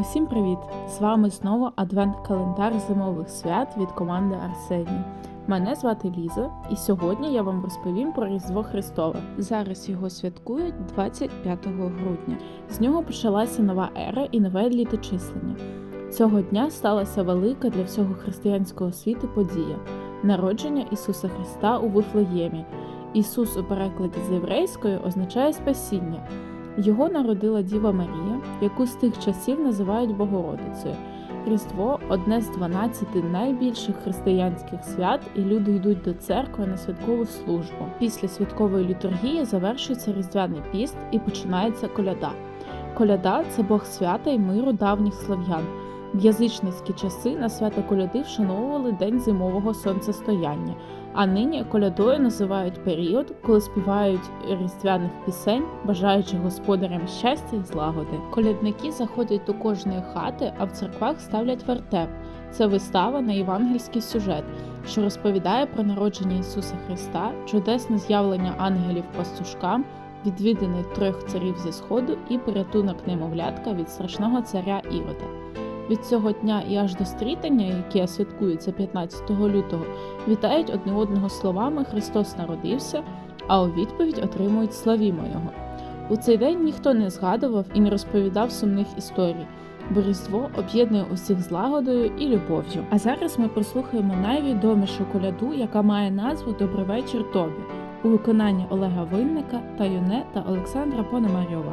Усім привіт! З вами знову адвент-календар зимових свят від команди Арсеній. Мене звати Ліза, і сьогодні я вам розповім про Різдво Христове. Зараз його святкують 25 грудня. З нього почалася нова ера і нове літочислення. Цього дня сталася велика для всього християнського світу подія народження Ісуса Христа у Вифлеємі. Ісус у перекладі з єврейської означає спасіння. Його народила Діва Марія, яку з тих часів називають Богородицею. Різдво одне з 12 найбільших християнських свят, і люди йдуть до церкви на святкову службу. Після святкової літургії завершується різдвяний піст і починається коляда. Коляда це Бог свята і миру давніх слав'ян. В язичницькі часи на свято коляди вшановували день зимового сонцестояння, а нині колядою називають період, коли співають різдвяних пісень, бажаючи господарям щастя і злагоди. Колядники заходять до кожної хати, а в церквах ставлять вертеп. Це вистава на євангельський сюжет, що розповідає про народження Ісуса Христа, чудесне з'явлення ангелів пастушкам, відвідини трьох царів зі сходу і порятунок немовлятка від страшного царя Ірода. Від цього дня і аж до стрітання, яке святкується 15 лютого, вітають одне одного словами Христос народився, а у відповідь отримують славімо Його. У цей день ніхто не згадував і не розповідав сумних історій, бо Різдво об'єднує усіх злагодою і любов'ю. А зараз ми прослухаємо найвідомішу коляду, яка має назву Добрий вечір тобі у виконанні Олега Винника та Юне та Олександра Пономарьова.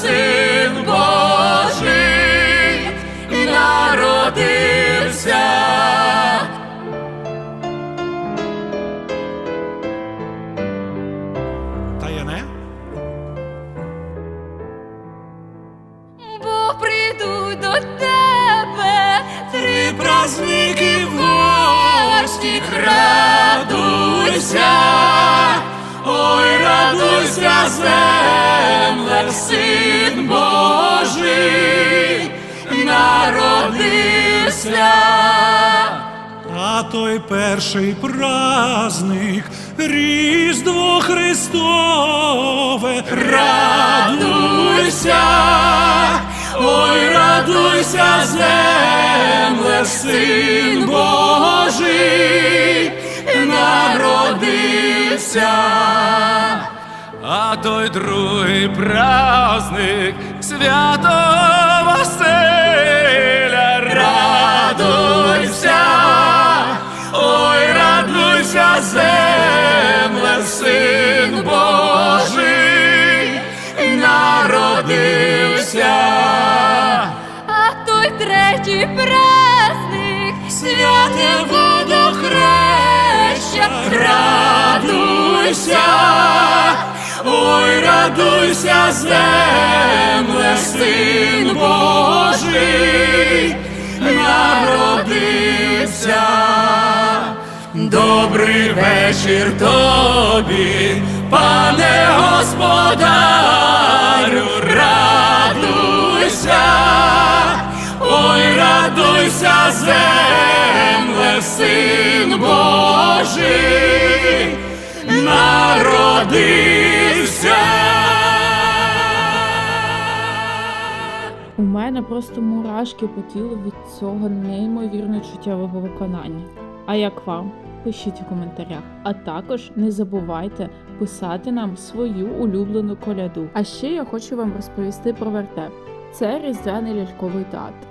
син Божий, народився. Таяне? Бо прийду до тебе три праздники в гості, радуйся, ой, радуйся, земле, син Божий, народився. А той перший праздник, Різдво Христове, радуйся, ой, радуйся, земле, син Божий, народився. А той другий праздник святого Василя, радуйся, ой, радуйся, земле, син Божий, народився. а той третій праздник Святе водохреща, радуйся, радуйся, земле, син Божий, народився. Добрий вечір тобі, пане господарю, радуйся, ой, радуйся, земле, син Божий, народився. Мене просто мурашки по тілу від цього неймовірно чуттєвого виконання. А як вам? Пишіть у коментарях. А також не забувайте писати нам свою улюблену коляду. А ще я хочу вам розповісти про вертеп. Це різдвяний ляльковий театр.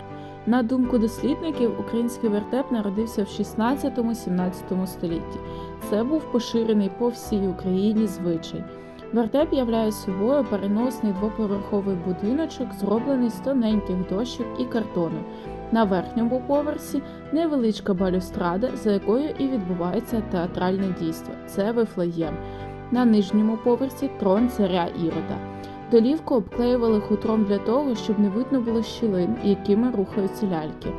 На думку дослідників, український вертеп народився в 16-17 столітті. Це був поширений по всій Україні звичай. Вертеп являє собою переносний двоповерховий будиночок, зроблений з тоненьких дощок і картону. На верхньому поверсі невеличка балюстрада, за якою і відбувається театральне дійство. Це Вифлеєм. На нижньому поверсі трон царя Ірода. Долівку обклеювали хутром для того, щоб не видно було щілин, якими рухаються ляльки.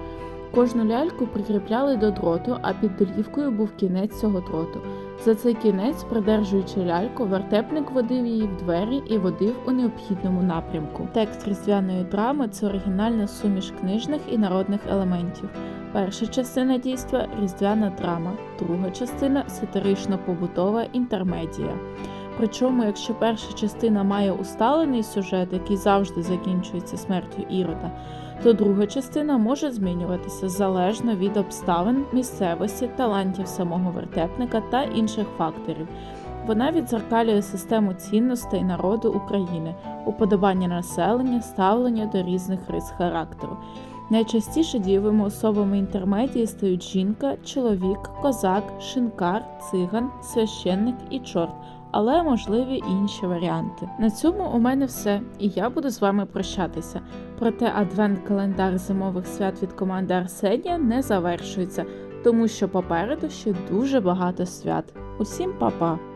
Кожну ляльку прикріпляли до дроту, а під долівкою був кінець цього дроту. За цей кінець, придержуючи ляльку, вертепник водив її в двері і водив у необхідному напрямку. Текст різдвяної драми це оригінальна суміш книжних і народних елементів. Перша частина дійства різдвяна драма, друга частина сатирично-побутова інтермедія. Причому, якщо перша частина має усталений сюжет, який завжди закінчується смертю Ірода, то друга частина може змінюватися залежно від обставин, місцевості, талантів самого вертепника та інших факторів. Вона відзеркалює систему цінностей народу України, уподобання населення, ставлення до різних рис характеру. Найчастіше дієвими особами інтермедії стають жінка, чоловік, козак, шинкар, циган, священник і чорт, але можливі інші варіанти. На цьому у мене все, і я буду з вами прощатися. Проте адвент-календар зимових свят від команди Арсенія не завершується, тому що попереду ще дуже багато свят. Усім па-па!